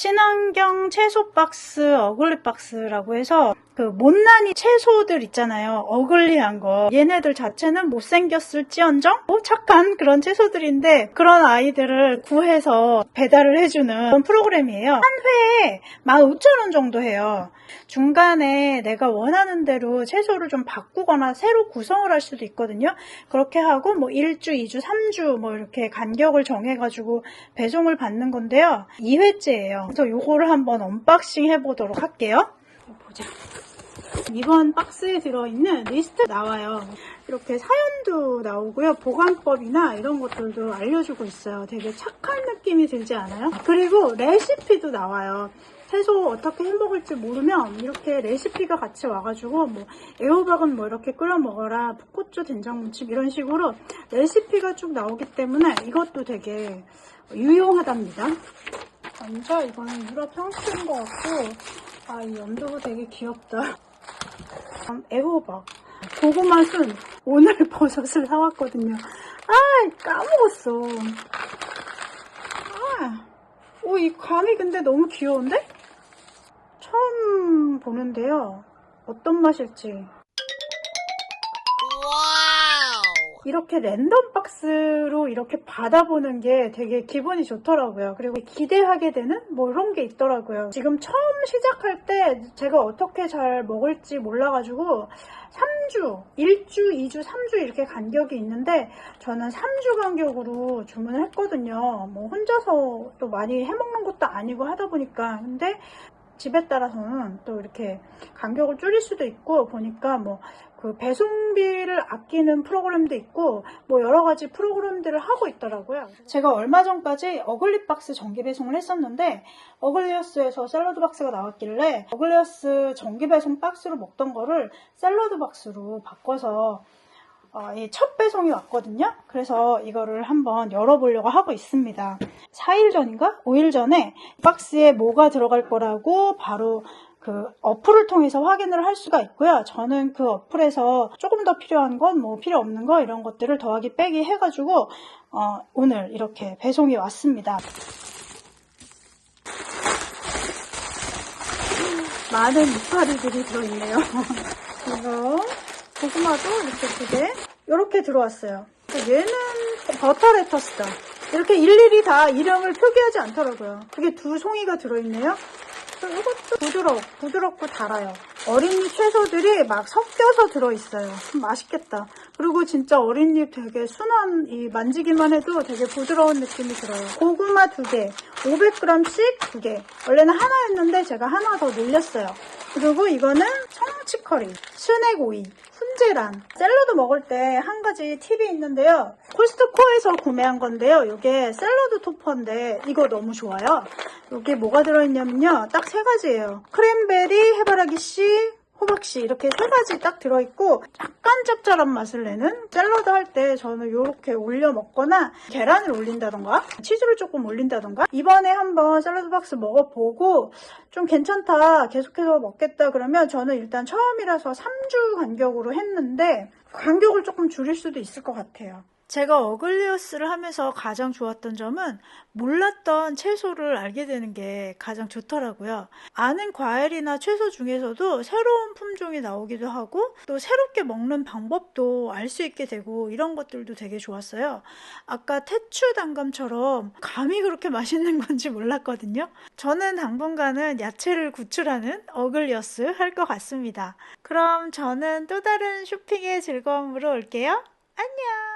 친환경 채소 박스, 어글리 박스라고 해서 그 못난이 채소들 있잖아요. 어글리한 거. 얘네들 자체는 못생겼을지언정 뭐 착한 그런 채소들인데 그런 아이들을 구해서 배달을 해주는 그런 프로그램이에요. 한 회에 15,000원 정도 해요. 중간에 내가 원하는 대로 채소를 좀 바꾸거나 새로 구성을 할 수도 있거든요. 그렇게 하고 뭐 1주, 2주, 3주 뭐 이렇게 간격을 정해가지고 배송을 받는 건데요. 2회째예요. 그래서 요거를 한번 언박싱 해보도록 할게요. 보자. 이번 박스에 들어있는 리스트 나와요. 이렇게 사연도 나오고요. 보관법이나 이런 것들도 알려주고 있어요. 되게 착한 느낌이 들지 않아요? 그리고 레시피도 나와요. 채소 어떻게 해 먹을지 모르면 이렇게 레시피가 같이 와가지고 뭐 애호박은 뭐 이렇게 끓여 먹어라 풋고추 된장무침 이런 식으로 레시피가 쭉 나오기 때문에 이것도 되게 유용하답니다. 먼저 이거는 유럽 향수인 것 같고 아 이 연두부 되게 귀엽다. 다음 애호박 고구마 순 오늘 버섯을 사왔거든요. 아 까먹었어. 아, 오이 감이 근데 너무 귀여운데? 처음 보는데요. 어떤 맛일지. 이렇게 랜덤 박스로 이렇게 받아보는 게 되게 기분이 좋더라고요. 그리고 기대하게 되는 뭐 이런 게 있더라고요. 지금 처음 시작할 때 제가 어떻게 잘 먹을지 몰라가지고 3주, 1주, 2주, 3주 이렇게 간격이 있는데 저는 3주 간격으로 주문을 했거든요. 뭐 혼자서 또 많이 해먹는 것도 아니고 하다 보니까. 근데 집에 따라서는 또 이렇게 간격을 줄일 수도 있고 보니까 뭐 그 배송비를 아끼는 프로그램도 있고 뭐 여러 가지 프로그램들을 하고 있더라고요. 제가 얼마 전까지 어글리 박스 정기 배송을 했었는데 어글리어스에서 샐러드 박스가 나왔길래 어글리어스 정기 배송 박스로 먹던 거를 샐러드 박스로 바꿔서 어, 이첫 배송이 왔거든요. 그래서 이거를 한번 열어보려고 하고 있습니다. 4일 전인가? 5일 전에 박스에 뭐가 들어갈 거라고 바로 그 어플을 통해서 확인을 할 수가 있고요. 저는 그 어플에서 조금 더 필요한 건 뭐 필요 없는 거 이런 것들을 더하기 빼기 해가지고 어, 오늘 이렇게 배송이 왔습니다. 많은 이파리들이 들어있네요. 이거 고구마도 이렇게 두 개. 이렇게 들어왔어요. 얘는 버터 레터스다. 이렇게 일일이 다 이름을 표기하지 않더라고요. 그게 두 송이가 들어있네요. 이것도 부드럽, 부드럽고 달아요. 어린잎 채소들이 막 섞여서 들어있어요. 음, 맛있겠다. 그리고 진짜 어린잎 되게 순한, 이 만지기만 해도 되게 부드러운 느낌이 들어요. 고구마 두 개, 500g씩 두 개. 원래는 하나였는데 제가 하나 더 늘렸어요. 그리고 이거는 청치 커리, 스낵 오이, 훈제란. 샐러드 먹을 때 한 가지 팁이 있는데요. 코스트코에서 구매한 건데요. 이게 샐러드 토퍼인데 이거 너무 좋아요. 여기 뭐가 들어있냐면요. 딱 세 가지예요. 크랜베리, 해바라기 씨, 호박씨 이렇게 세 가지 딱 들어있고 약간 짭짤한 맛을 내는 샐러드 할 때 저는 이렇게 올려 먹거나 계란을 올린다던가 치즈를 조금 올린다던가 이번에 한번 샐러드 박스 먹어보고 좀 괜찮다 계속해서 먹겠다 그러면 저는 일단 처음이라서 3주 간격으로 했는데 간격을 조금 줄일 수도 있을 것 같아요. 제가 어글리어스를 하면서 가장 좋았던 점은 몰랐던 채소를 알게 되는 게 가장 좋더라고요. 아는 과일이나 채소 중에서도 새로운 품종이 나오기도 하고 또 새롭게 먹는 방법도 알 수 있게 되고 이런 것들도 되게 좋았어요. 아까 태추 단감처럼 감이 그렇게 맛있는 건지 몰랐거든요. 저는 당분간은 야채를 구출하는 어글리어스 할 것 같습니다. 그럼 저는 또 다른 쇼핑의 즐거움으로 올게요. 안녕!